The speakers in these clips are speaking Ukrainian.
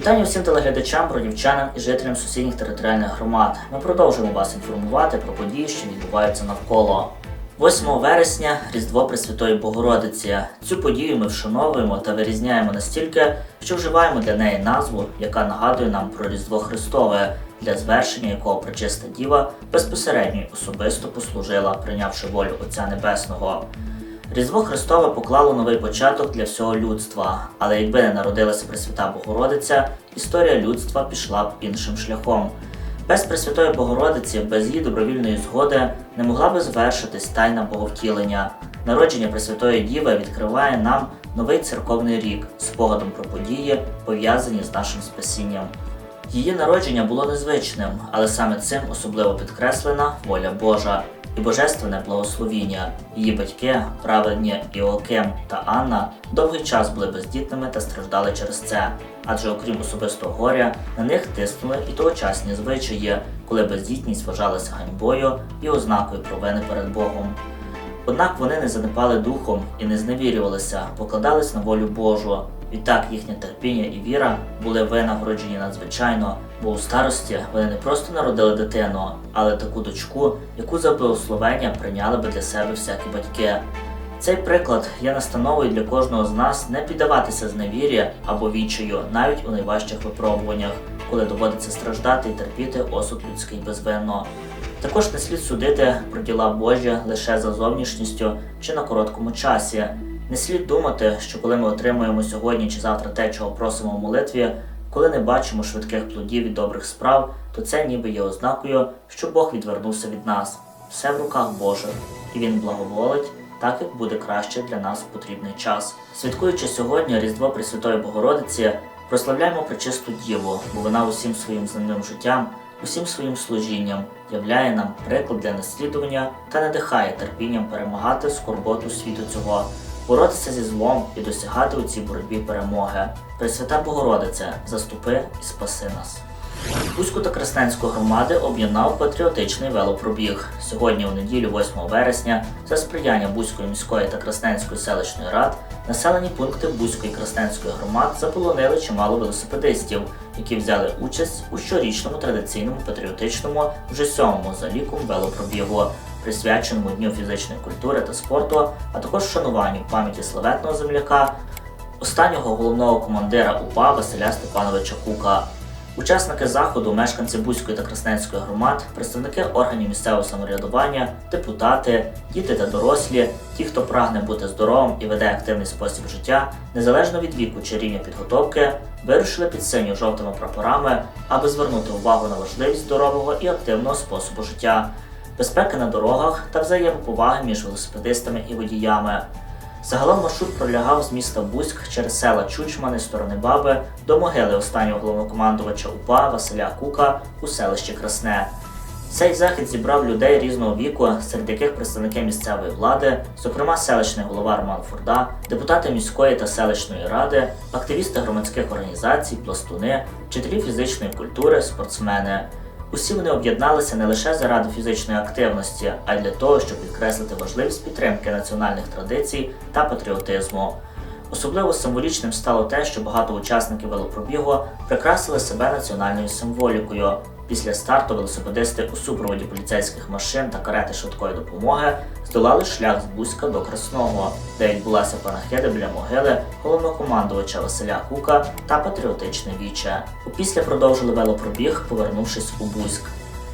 Вітання всім телеглядачам, бродівчанам і жителям сусідніх територіальних громад. Ми продовжуємо вас інформувати про події, що відбуваються навколо. 8 вересня Різдво Пресвятої Богородиці. Цю подію ми вшановуємо та вирізняємо настільки, що вживаємо для неї назву, яка нагадує нам про Різдво Христове, для звершення якого Пречиста Діва безпосередньо особисто послужила, прийнявши волю Отця Небесного. Різдво Христове поклало новий початок для всього людства, але якби не народилася Пресвята Богородиця, історія людства пішла б іншим шляхом. Без Пресвятої Богородиці, без її добровільної згоди не могла би звершитись тайна Боговтілення. Народження Пресвятої Діви відкриває нам новий церковний рік спогадом про події, пов'язані з нашим спасінням. Її народження було незвичним, але саме цим особливо підкреслена воля Божа і божественне благословіння. Її батьки, праведні Іоаким та Анна, довгий час були бездітними та страждали через це, адже окрім особистого горя, на них тиснули і тогочасні звичаї, коли бездітність вважалася ганьбою і ознакою провини перед Богом. Однак вони не занепали духом і не зневірювалися, покладались на волю Божу. Відтак їхнє терпіння і віра були винагороджені надзвичайно, бо у старості вони не просто народили дитину, але таку дочку, яку за благословення прийняли би для себе всякі батьки. Цей приклад є настановою для кожного з нас не піддаватися зневір'я або відчаю навіть у найважчих випробуваннях, коли доводиться страждати і терпіти осуд людський безвинно. Також не слід судити про діла Божі лише за зовнішністю чи на короткому часі. Не слід думати, що коли ми отримуємо сьогодні чи завтра те, чого просимо в молитві, коли не бачимо швидких плодів і добрих справ, то це ніби є ознакою, що Бог відвернувся від нас. Все в руках Божих, і Він благоволить, так як буде краще для нас в потрібний час. Святкуючи сьогодні Різдво Пресвятої Богородиці, прославляємо Пречисту Діву, бо вона усім своїм земним життям, усім своїм служінням являє нам приклад для наслідування та надихає терпінням перемагати скорботу світу цього боротися зі злом і досягати у цій боротьбі перемоги. Пресвята Богородице, заступи і спаси нас. Бузьку та Красненську громади об'єднав патріотичний велопробіг. Сьогодні, у неділю, 8 вересня, за сприяння Бузької міської та Красненської селищної рад, населені пункти Бузької і Красненської громад заполонили чимало велосипедистів, які взяли участь у щорічному традиційному патріотичному вже сьомому за ліком велопробігу, присвяченому Дню фізичної культури та спорту, а також вшануванню пам'яті славетного земляка, останнього головного командира УПА Василя Степановича Кука. Учасники заходу, мешканці Бузької та Красненської громад, представники органів місцевого самоврядування, депутати, діти та дорослі, ті, хто прагне бути здоровим і веде активний спосіб життя, незалежно від віку чи рівня підготовки, вирушили під синьо-жовтими прапорами, аби звернути увагу на важливість здорового і активного способу життя, безпеки на дорогах та взаємоповаги між велосипедистами і водіями. Загалом маршрут пролягав з міста Бузьк через села Чучмани, сторони Баби до могили останнього головнокомандувача УПА Василя Кука у селищі Красне. Цей захід зібрав людей різного віку, серед яких представники місцевої влади, зокрема селищний голова Роман Фурда, депутати міської та селищної ради, активісти громадських організацій, пластуни, вчителі фізичної культури, спортсмени. Усі вони об'єдналися не лише заради фізичної активності, а й для того, щоб підкреслити важливість підтримки національних традицій та патріотизму. Особливо символічним стало те, що багато учасників велопробігу прикрасили себе національною символікою. Після старту велосипедисти у супроводі поліцейських машин та карети швидкої допомоги здолали шлях з Бузька до Красного, де відбулася панахида біля могили головнокомандувача Василя Кука та патріотичне віче. Опісля продовжили велопробіг, повернувшись у Бузьк.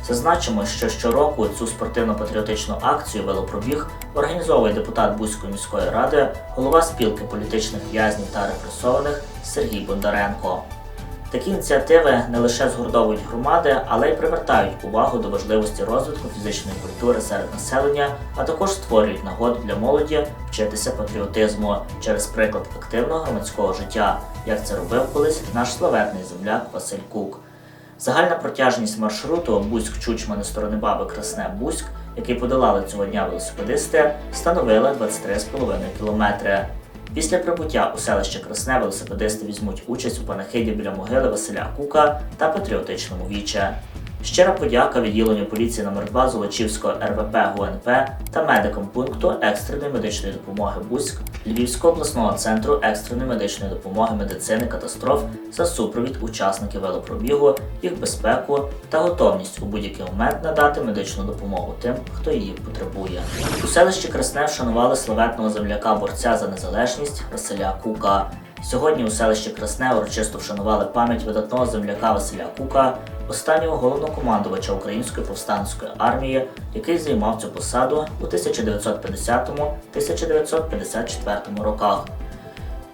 Зазначимо, що щороку цю спортивно-патріотичну акцію велопробіг організовує депутат Бузької міської ради, голова спілки політичних в'язнів та репресованих Сергій Бондаренко. Такі ініціативи не лише згуртовують громади, але й привертають увагу до важливості розвитку фізичної культури серед населення, а також створюють нагоду для молоді вчитися патріотизму через приклад активного громадського життя, як це робив колись наш славетний земляк Василь Кук. Загальна протяжність маршруту Бузьк-Чучмани сторони Баби Красне Бузьк, який подолали цього дня велосипедисти, становила 23,5 кілометри. Після прибуття у селище Красне велосипедисти візьмуть участь у панахиді біля могили Василя Кука та патріотичному віче. Щира подяка відділенню поліції номер 2 Золочівського РВП ГУНП та медикам пункту екстреної медичної допомоги Бузьк Львівського обласного центру екстреної медичної допомоги медицини катастроф за супровід учасників велопробігу, їх безпеку та готовність у будь-який момент надати медичну допомогу тим, хто її потребує. У селищі Красне вшанували славетного земляка борця за незалежність Василя Кука. Сьогодні у селищі Красне урочисто вшанували пам'ять видатного земляка Василя Кука, останнього головнокомандувача Української повстанської армії, який займав цю посаду у 1950-1954 роках.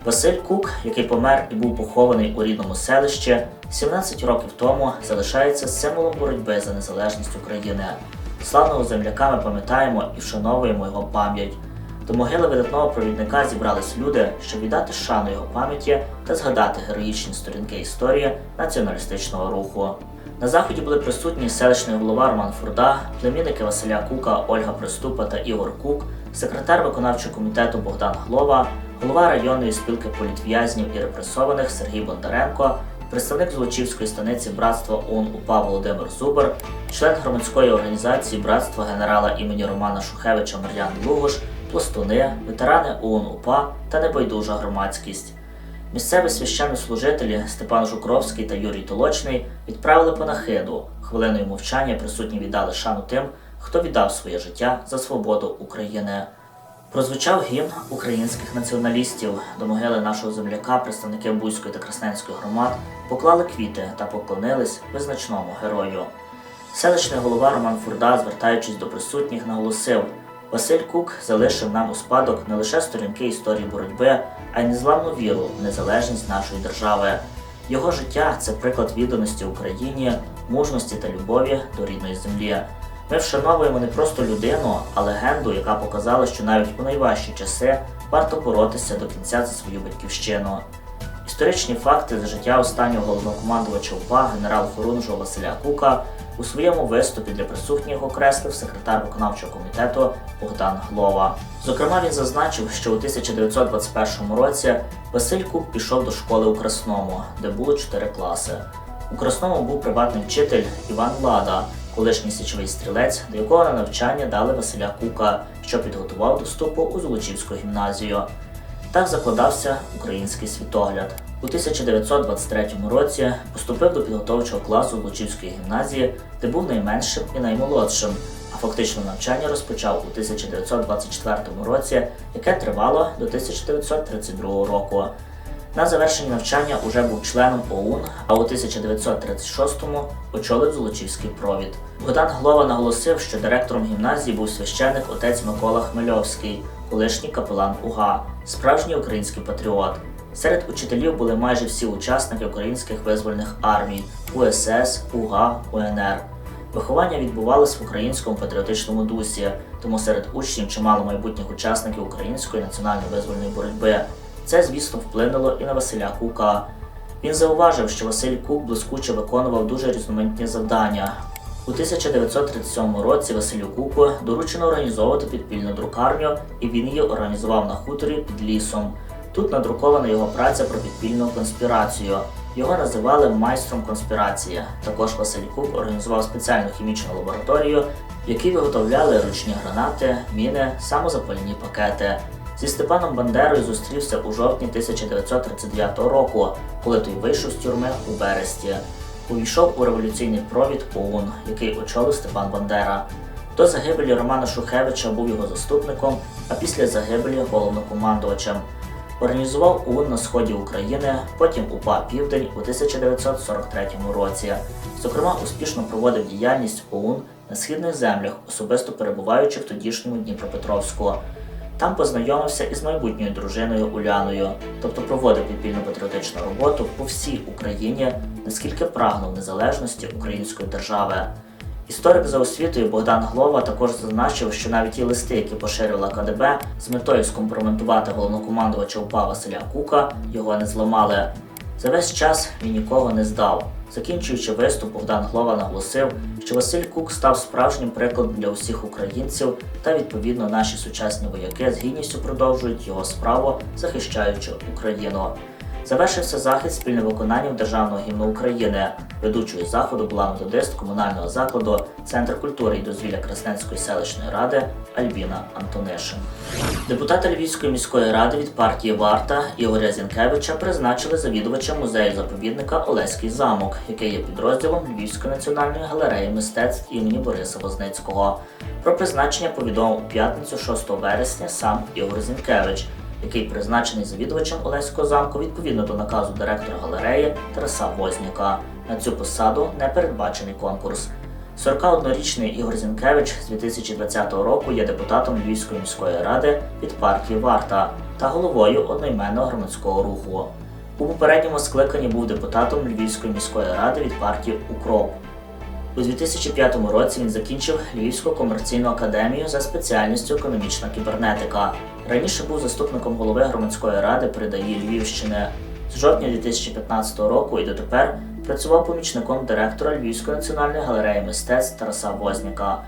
Василь Кук, який помер і був похований у рідному селищі, 17 років тому залишається символом боротьби за незалежність України. Славного земляка ми пам'ятаємо і вшановуємо його пам'ять. До могили видатного провідника зібрались люди, щоб віддати шану його пам'яті та згадати героїчні сторінки історії націоналістичного руху. На заході були присутні селищний голова Роман Фурда, племінники Василя Кука, Ольга Приступа та Ігор Кук, секретар виконавчого комітету Богдан Глова, голова районної спілки політв'язнів і репресованих Сергій Бондаренко, представник Золочівської станиці братства ОУН УПА Володимир Зубер, член громадської організації братства генерала імені Романа Шухевича Мар'ян Лугош, пластуни, ветерани ОУН УПА та небайдужа громадськість. Місцеві священнослужителі Степан Жукровський та Юрій Толочний відправили панахиду. Хвилиною мовчання присутні віддали шану тим, хто віддав своє життя за свободу України. Прозвучав гімн українських націоналістів. До могили нашого земляка представники Бузької та Красненської громад поклали квіти та поклонились визначному герою. Селищний голова Роман Фурда, звертаючись до присутніх, наголосив: Василь Кук залишив нам у спадок не лише сторінки історії боротьби, а й незламну віру в незалежність нашої держави. Його життя це приклад відданості Україні, мужності та любові до рідної землі. Ми вшановуємо не просто людину, а легенду, яка показала, що навіть у найважчі часи варто боротися до кінця за свою батьківщину. Історичні факти з життя останнього головнокомандувача УПА генерал Хорунжого Василя Кука у своєму виступі для присутніх окреслив секретар виконавчого комітету Богдан Глова. Зокрема, він зазначив, що у 1921 році Василь Кук пішов до школи у Красному, де було чотири класи. У Красному був приватний вчитель Іван Лада, колишній січовий стрілець, до якого на навчання дали Василя Кука, що підготував до вступу у Золочівську гімназію. Так закладався український світогляд. У 1923 році поступив до підготовчого класу Лучівської гімназії, де був найменшим і наймолодшим, а фактично навчання розпочав у 1924 році, яке тривало до 1932 року. На завершенні навчання уже був членом ОУН, а у 1936-му очолив Золочівський провід. Богдан Глова наголосив, що директором гімназії був священик отець Микола Хмельовський, колишній капелан УГА, справжній український патріот. Серед учителів були майже всі учасники українських визвольних армій УСС, УГА, УНР. Виховання відбувалось в українському патріотичному дусі, тому серед учнів чимало майбутніх учасників української національної визвольної боротьби. Це, звісно, вплинуло і на Василя Кука. Він зауважив, що Василь Кук блискуче виконував дуже різноманітні завдання. У 1937 році Василю Куку доручено організовувати підпільну друкарню, і він її організував на хуторі під лісом. Тут надрукована його праця про підпільну конспірацію. Його називали майстром конспірації. Також Василь Кук організував спеціальну хімічну лабораторію, в якій виготовляли ручні гранати, міни, самозапальні пакети. Зі Степаном Бандерою зустрівся у жовтні 1939 року, коли той вийшов з тюрми у Бересті. Увійшов у революційний провід ОУН, який очолив Степан Бандера. До загибелі Романа Шухевича був його заступником, а після загибелі головнокомандувачем. Організував ОУН на сході України, потім УПА Південь у 1943 році. Зокрема, успішно проводив діяльність ОУН на східних землях, особисто перебуваючи в тодішньому Дніпропетровську. Там познайомився із майбутньою дружиною Уляною, тобто проводив підпільну патріотичну роботу по всій Україні, наскільки прагнув незалежності української держави. Історик за освітою Богдан Глова також зазначив, що навіть ті листи, які поширювала КДБ, з метою скомпрометувати головнокомандувача УПА Василя Кука, його не зламали. За весь час він нікого не здав. Закінчуючи виступ, Богдан Глова наголосив, що Василь Кук став справжнім прикладом для усіх українців, та відповідно наші сучасні вояки з гідністю продовжують його справу, захищаючи Україну. Завершився захід спільним виконанням Державного гімну України. Ведучою заходу була методист комунального закладу Центр культури і дозвілля Красненської селищної ради Альбіна Антонишин. Депутата Львівської міської ради від партії Варта Ігоря Зінкевича призначили завідувачем музею заповідника Олеський замок, який є підрозділом Львівської національної галереї мистецтв імені Бориса Возницького. Про призначення повідомив у п'ятницю 6 вересня сам Ігор Зінкевич, який призначений завідувачем Олеського замку відповідно до наказу директора галереї Тараса Возняка. На цю посаду не передбачений конкурс. 41-річний Ігор Зінкевич з 2020 року є депутатом Львівської міської ради від партії Варта та головою одноіменного громадського руху. У попередньому скликанні був депутатом Львівської міської ради від партії Укроп. У 2005 році він закінчив Львівську комерційну академію за спеціальністю економічна кібернетика. Раніше був заступником голови громадської ради при ДАІ Львівщини. З жовтня 2015 року і дотепер працював помічником директора Львівської національної галереї мистецтв Тараса Возняка.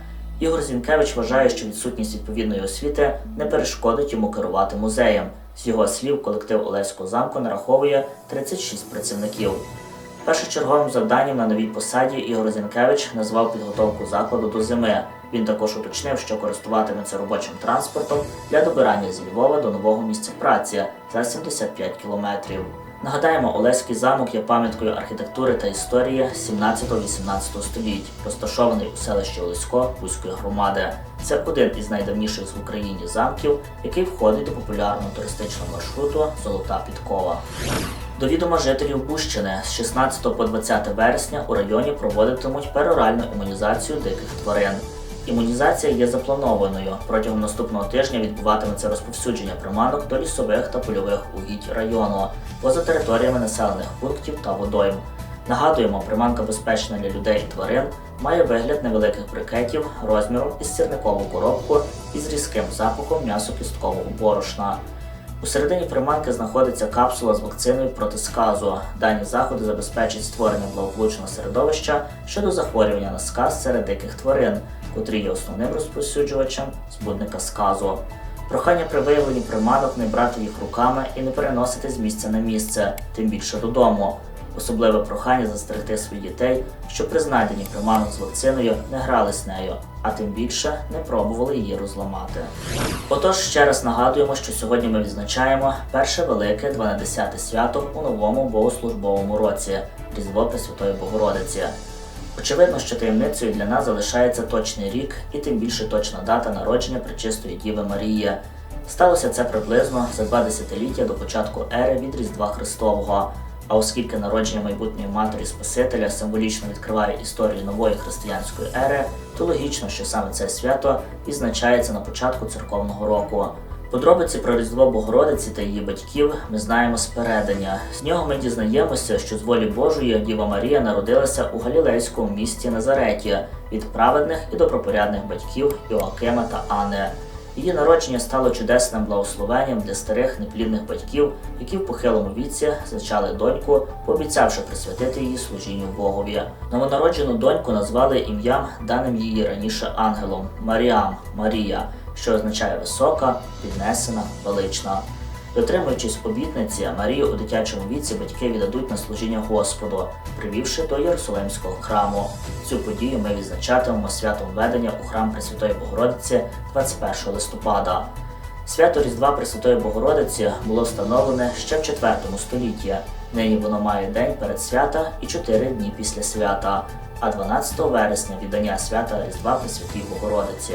Ігор Зінкевич вважає, що відсутність відповідної освіти не перешкодить йому керувати музеєм. З його слів, колектив Олеського замку нараховує 36 працівників. Першочерговим завданням на новій посаді Ігор Зінкевич назвав підготовку закладу до зими. Він також уточнив, що користуватиметься робочим транспортом для добирання зі Львова до нового місця праці за 75 кілометрів. Нагадаємо, Олеський замок є пам'яткою архітектури та історії 17-18 століть, розташований у селищі Олесько Бузької громади. Це один із найдавніших в Україні замків, який входить до популярного туристичного маршруту Золота Підкова. До відома жителів Бущини з 16 по 20 вересня у районі проводитимуть пероральну імунізацію диких тварин. Імунізація є запланованою. Протягом наступного тижня відбуватиметься розповсюдження приманок до лісових та польових угідь району, поза територіями населених пунктів та водойм. Нагадуємо, приманка безпечна для людей і тварин, має вигляд невеликих брикетів розміром із сірникову коробку із різким запахом м'ясо-кісткового борошна. У середині приманки знаходиться капсула з вакциною проти сказу. Дані заходи забезпечать створення благополучного середовища щодо захворювання на сказ серед диких тварин, котрі є основним розповсюджувачем збудника сказу. Прохання при виявленні приманок не брати їх руками і не переносити з місця на місце, тим більше додому. Особливе прохання застерегти своїх дітей, щоб при знайденні приманок з вакциною не грались нею, а тим більше не пробували її розламати. Отож, ще раз нагадуємо, що сьогодні ми відзначаємо перше велике 12 свято у новому богослужбовому році Різдво Пресвятої Богородиці. Очевидно, що таємницею для нас залишається точний рік і тим більше точна дата народження Пречистої Діви Марії. Сталося це приблизно за два десятиліття до початку ери від Різдва Христового. А оскільки народження майбутньої матері Спасителя символічно відкриває історію нової християнської ери, то логічно, що саме це свято відзначається на початку церковного року. Подробиці про Різдво Богородиці та її батьків ми знаємо з передання. З нього ми дізнаємося, що з волі Божої Діва Марія народилася у галілейському місті Назареті від праведних і добропорядних батьків Іоакима та Анни. Її народження стало чудесним благословенням для старих неплідних батьків, які в похилому віці зачали доньку, пообіцявши присвятити її служінню Богові. Новонароджену доньку назвали ім'ям, даним її раніше ангелом Маріам Марія, що означає висока, піднесена, велична. Дотримуючись обітниці, Марію у дитячому віці батьки віддадуть на служіння Господу, привівши до Єрусалимського храму. Цю подію ми відзначатимемо святом введення у храм Пресвятої Богородиці 21 листопада. Свято Різдва Пресвятої Богородиці було встановлене ще в IV столітті. Нині воно має день перед свята і 4 дні після свята, а 12 вересня віддання свята Різдва Пресвятій Богородиці.